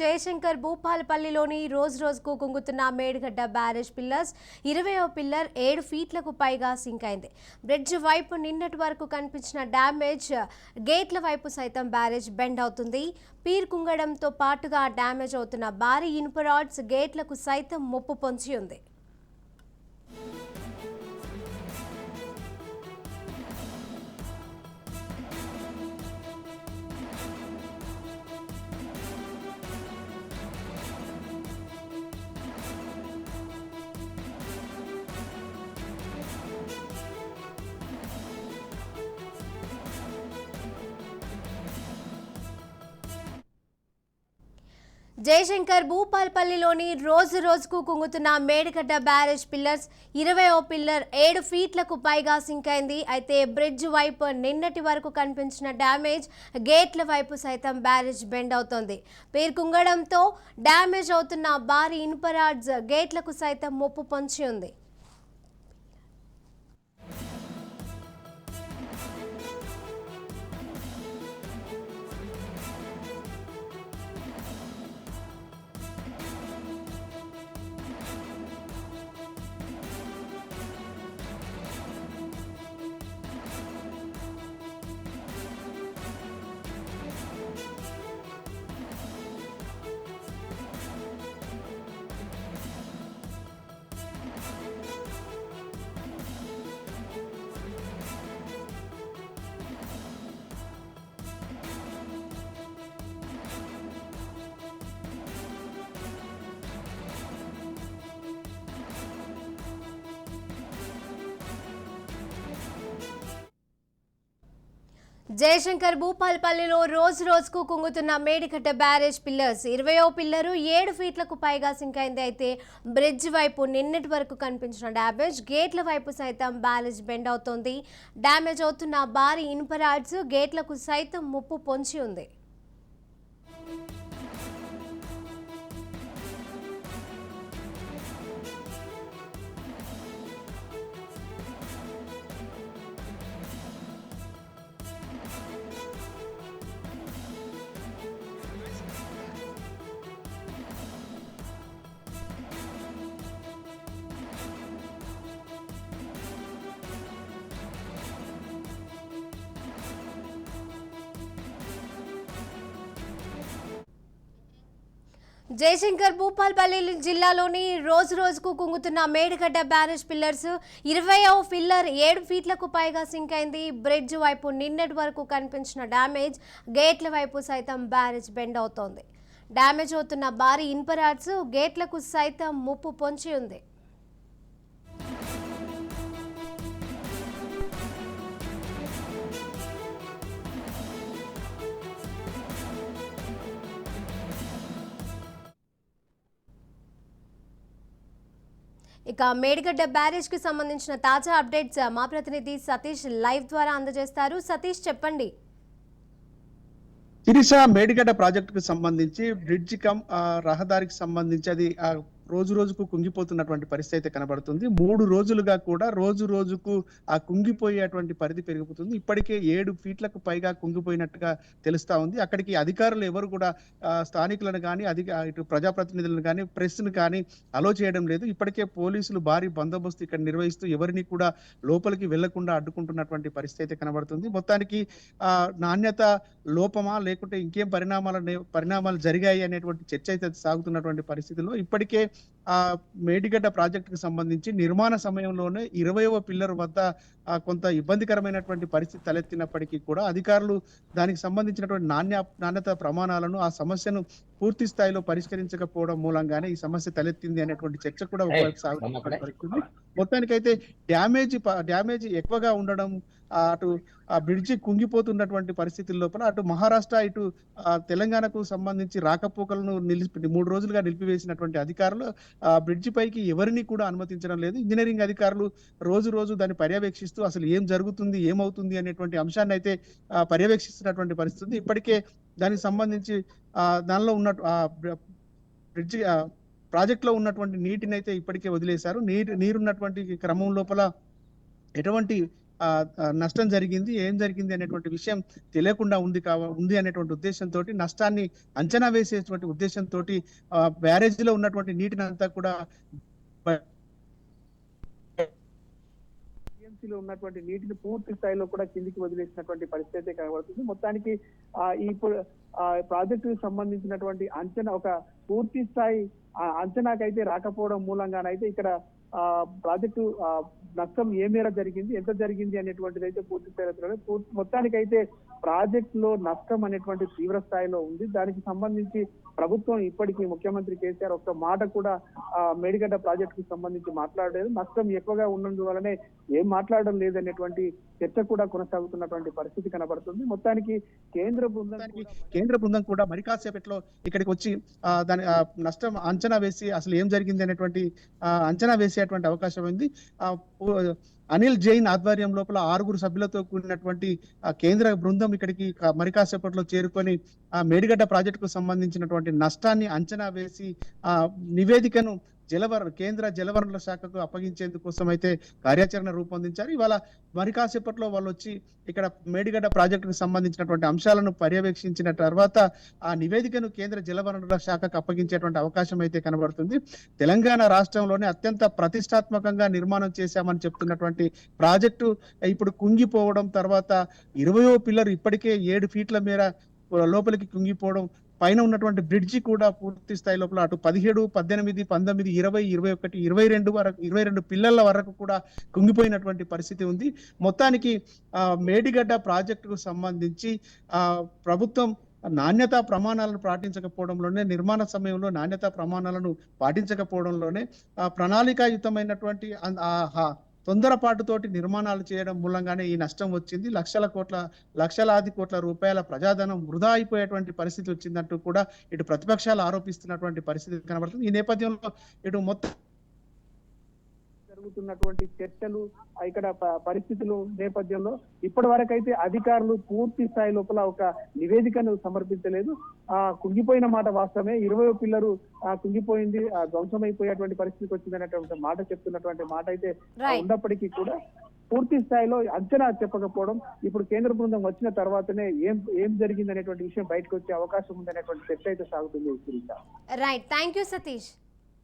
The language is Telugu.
జయశంకర్ భూపాలపల్లిలోని రోజు రోజుకు కుంగుతున్న మేడిగడ్డ బ్యారేజ్ పిల్లర్స్ ఇరవయో పిల్లర్ ఏడు ఫీట్లకు పైగా సింక్ అయింది. బ్రిడ్జ్ వైపు నిన్నటి వరకు కనిపించిన డ్యామేజ్ గేట్ల వైపు సైతం బ్యారేజ్ బెండ్ అవుతుంది. పీర్ కుంగడంతో పాటుగా డ్యామేజ్ అవుతున్న భారీ ఇనుప రాడ్స్ గేట్లకు సైతం ముప్పు పొంచి ఉంది. జయశంకర్ భూపాల్పల్లిలోని రోజు రోజుకు కుంగుతున్న మేడిగడ్డ బ్యారేజ్ పిల్లర్స్ ఇరవయో పిల్లర్ ఏడు ఫీట్లకు పైగా సింక్ అయింది. అయితే బ్రిడ్జ్ వైపు నిన్నటి వరకు కనిపించిన డ్యామేజ్ గేట్ల వైపు సైతం బ్యారేజ్ బెండ్ అవుతోంది. పేరు కుంగడంతో డ్యామేజ్ అవుతున్న భారీ ఇనుపరాడ్స్ గేట్లకు సైతం ముప్పు పొంచి ఉంది. జయశంకర్ భూపాల్పల్లిలో రోజు రోజుకు కుంగుతున్న మేడికట్ట బ్యారేజ్ పిల్లర్స్. ఇరవయో పిల్లరు ఏడు ఫీట్లకు పైగా సింక్ అయింది. అయితే బ్రిడ్జ్ వైపు నిన్నటి వరకు కనిపించిన డ్యామేజ్ గేట్ల వైపు సైతం బ్యారేజ్ బెండ్ అవుతోంది. డ్యామేజ్ అవుతున్న భారీ ఇన్పరాడ్స్ గేట్లకు సైతం ముప్పు పొంచి ఉంది. జయశంకర్ భూపాల్పల్లి జిల్లాలోని రోజు రోజుకు కుంగుతున్న మేడిగడ్డ బ్యారేజ్ పిల్లర్స్ ఇరవయో పిల్లర్ ఏడు ఫీట్లకు పైగా సింక్ అయింది. బ్రిడ్జ్ వైపు నిన్నటి వరకు కనిపించిన డ్యామేజ్ గేట్ల వైపు సైతం బ్యారేజ్ బెండ్ అవుతోంది. డ్యామేజ్ అవుతున్న భారీ ఇన్పరాడ్స్ గేట్లకు సైతం ముప్పు పొంచి ఉంది. ఇక మేడిగడ్డ బ్యారేజ్కి సంబంధించిన తాజా అప్డేట్స్ మా ప్రతినిధి సతీష్ లైవ్ ద్వారా అందజేస్తారు. సతీష్ చెప్పండి. శిరీష మేడిగడ్డ ప్రాజెక్టుకు సంబంధించి బ్రిడ్జ్ కమ్ రహదారికి సంబంధించి అది రోజు రోజుకు కుంగిపోతున్నటువంటి పరిస్థితి అయితే కనబడుతుంది. మూడు రోజులుగా కూడా రోజు రోజుకు ఆ కుంగిపోయేటువంటి పరిధి పెరిగిపోతుంది ఇప్పటికే ఏడు ఫీట్లకు పైగా కుంగిపోయినట్టుగా తెలుస్తా ఉంది. అక్కడికి అధికారులు ఎవరు కూడా స్థానికులను కానీ అధిక ఇటు ప్రజాప్రతినిధులను కానీ ప్రెస్ను కానీ అలో చేయడం లేదు. ఇప్పటికే పోలీసులు భారీ బందోబస్తు ఇక్కడ నిర్వహిస్తూ ఎవరిని కూడా లోపలికి వెళ్ళకుండా అడ్డుకుంటున్నటువంటి పరిస్థితి అయితే కనబడుతుంది. మొత్తానికి ఆ నాణ్యత లోపమా లేకుంటే ఇంకేం పరిణామాలు పరిణామాలు జరిగాయి అనేటువంటి చర్చ అయితే సాగుతున్నటువంటి పరిస్థితుల్లో ఇప్పటికే ఆ మేడిగడ్డ ప్రాజెక్టుకు సంబంధించి నిర్మాణ సమయంలోనే ఇరవైవ పిల్లర్ వద్ద కొంత ఇబ్బందికరమైనటువంటి పరిస్థితి తలెత్తినప్పటికీ కూడా అధికారులు దానికి సంబంధించినటువంటి నాణ్య నాణ్యత ప్రమాణాలను ఆ సమస్యను పూర్తి స్థాయిలో పరిష్కరించకపోవడం మూలంగానే ఈ సమస్య తలెత్తింది అనేటువంటి చర్చ కూడా ఒకవైపు ఉంది. మొత్తానికైతే డ్యామేజ్ డ్యామేజ్ ఎక్కువగా ఉండడం అటు ఆ బ్రిడ్జి కుంగిపోతున్నటువంటి పరిస్థితుల లోపల అటు మహారాష్ట్ర ఇటు తెలంగాణకు సంబంధించి రాకపోకలను నిలిపి మూడు రోజులుగా నిలిపివేసినటువంటి అధికారులు ఆ బ్రిడ్జి పైకి ఎవరిని కూడా అనుమతించడం లేదు ఇంజనీరింగ్ అధికారులు రోజు రోజు దాన్ని పర్యవేక్షిస్తూ అసలు ఏం జరుగుతుంది ఏమవుతుంది అనేటువంటి అంశాన్ని అయితే పర్యవేక్షిస్తున్నటువంటి పరిస్థితి. ఇప్పటికే దానికి సంబంధించి దానిలో ఉన్న ఆ బ్రిడ్జి ప్రాజెక్ట్లో ఉన్నటువంటి నీటిని అయితే ఇప్పటికే వదిలేశారు. నీరు నీరున్నటువంటి క్రమం లోపల ఎటువంటి నష్టం జరిగింది ఏం జరిగింది అనేటువంటి విషయం తెలియకుండా ఉంది కావ ఉంది అనేటువంటి ఉద్దేశంతో నష్టాన్ని అంచనా వేసేటువంటి ఉద్దేశంతో బ్యారేజ్లో ఉన్నటువంటి నీటిని అంతా కూడా TMC ఉన్నటువంటి నీటిని పూర్తి స్థాయిలో కూడా కిందికి వదిలేసినటువంటి పరిస్థితి అయితే కనబడుతుంది. మొత్తానికి ఆ ఈ ఆ ప్రాజెక్టుకు సంబంధించినటువంటి అంచనా ఒక పూర్తి స్థాయి ఆ అంచనాకైతే రాకపోవడం మూలంగానైతే ఇక్కడ ఆ ప్రాజెక్టు నష్టం ఏ మేర జరిగింది ఎంత జరిగింది అనేటువంటిది అయితే పూర్తి స్థాయిలో పూర్తి మొత్తానికైతే ప్రాజెక్ట్లో నష్టం అనేటువంటి తీవ్ర స్థాయిలో ఉంది. దానికి సంబంధించి ప్రభుత్వం ఇప్పటికీ ముఖ్యమంత్రి కేసీఆర్ ఒక్క మాట కూడా మేడిగడ్డ ప్రాజెక్ట్కు సంబంధించి మాట్లాడలేదు. నష్టం ఎక్కువగా ఉన్నందువలనే ఏం మాట్లాడడం లేదనేటువంటి చర్చ కూడా కొనసాగుతున్నటువంటి పరిస్థితి కనబడుతుంది. మొత్తానికి కేంద్ర బృందం కేంద్ర బృందం కూడా మరి కాసేపట్లో ఇక్కడికి వచ్చి దాని నష్టం అంచనా వేసి అసలు ఏం జరిగింది అనేటువంటి అంచనా వేసేటువంటి అవకాశం ఉంది. అనిల్ జైన్ ఆధ్వర్యం లోపల ఆరుగురు సభ్యులతో కూడినటువంటి ఆ, కేంద్ర బృందం ఇక్కడికి మరికాసేపట్లో మరి కాసేపట్లో చేరుకొని ఆ మేడిగడ్డ ప్రాజెక్టుకు సంబంధించినటువంటి నష్టాన్ని అంచనా వేసి ఆ నివేదికను జలవర కేంద్ర జలవనరుల శాఖకు అప్పగించేందుకు కోసం అయితే కార్యాచరణ రూపొందించారు. ఇవాళ మరి కాసేపట్లో వాళ్ళు వచ్చి ఇక్కడ మేడిగడ్డ ప్రాజెక్టుకు సంబంధించినటువంటి అంశాలను పర్యవేక్షించిన తర్వాత ఆ నివేదికను కేంద్ర జలవనరుల శాఖకు అప్పగించేటువంటి అవకాశం అయితే కనబడుతుంది. తెలంగాణ రాష్ట్రంలోనే అత్యంత ప్రతిష్టాత్మకంగా నిర్మాణం చేశామని చెప్తున్నటువంటి ప్రాజెక్టు ఇప్పుడు కుంగిపోవడం తర్వాత ఇరవయో పిల్లర్ ఇప్పటికే ఏడు ఫీట్ల మేర లోపలికి కుంగిపోవడం పైన ఉన్నటువంటి బ్రిడ్జి కూడా పూర్తి స్థాయి లోపల అటు పదిహేడు పద్దెనిమిది పంతొమ్మిది ఇరవై ఇరవై ఒకటి ఇరవై రెండు వరకు ఇరవై రెండు పిల్లల వరకు కూడా కుంగిపోయినటువంటి పరిస్థితి ఉంది. మొత్తానికి మేడిగడ్డ ప్రాజెక్టుకు సంబంధించి ప్రభుత్వం నాణ్యతా ప్రమాణాలను పాటించకపోవడంలోనే నిర్మాణ సమయంలో నాణ్యతా ప్రమాణాలను పాటించకపోవడంలోనే ప్రణాళికాయుతమైనటువంటి తొందరపాటుతోటి నిర్మాణాలు చేయడం మూలంగానే ఈ నష్టం వచ్చింది. లక్షల కోట్ల లక్షలాది కోట్ల రూపాయల ప్రజాధనం వృధా అయిపోయేటువంటి పరిస్థితి వచ్చిందంటూ కూడా ఇటు ప్రతిపక్షాలు ఆరోపిస్తున్నటువంటి పరిస్థితి కనబడుతుంది. ఈ నేపథ్యంలో ఇటు మొత్తం జరుగుతున్నటువంటి చర్చలు ఇక్కడ పరిస్థితులు నేపథ్యంలో ఇప్పటి వరకు అయితే అధికారులు పూర్తి స్థాయి లోపల ఒక నివేదికను సమర్పించలేదు. ఆ కుంగిపోయిన మాట వాస్తవమే. ఇరవై పిల్లలు ఆ కుంగిపోయింది ఆ ధ్వంసమైపోయేటువంటి పరిస్థితికి వచ్చిందనేటువంటి మాట చెప్తున్నటువంటి మాట అయితే ఉన్నప్పటికీ కూడా పూర్తి స్థాయిలో అంచనా చెప్పకపోవడం ఇప్పుడు కేంద్ర బృందం వచ్చిన తర్వాతనే ఏం ఏం జరిగింది అనేటువంటి విషయం బయటకు వచ్చే అవకాశం ఉందనేటువంటి చర్చ అయితే సాగుతుంది. Right thank you Satish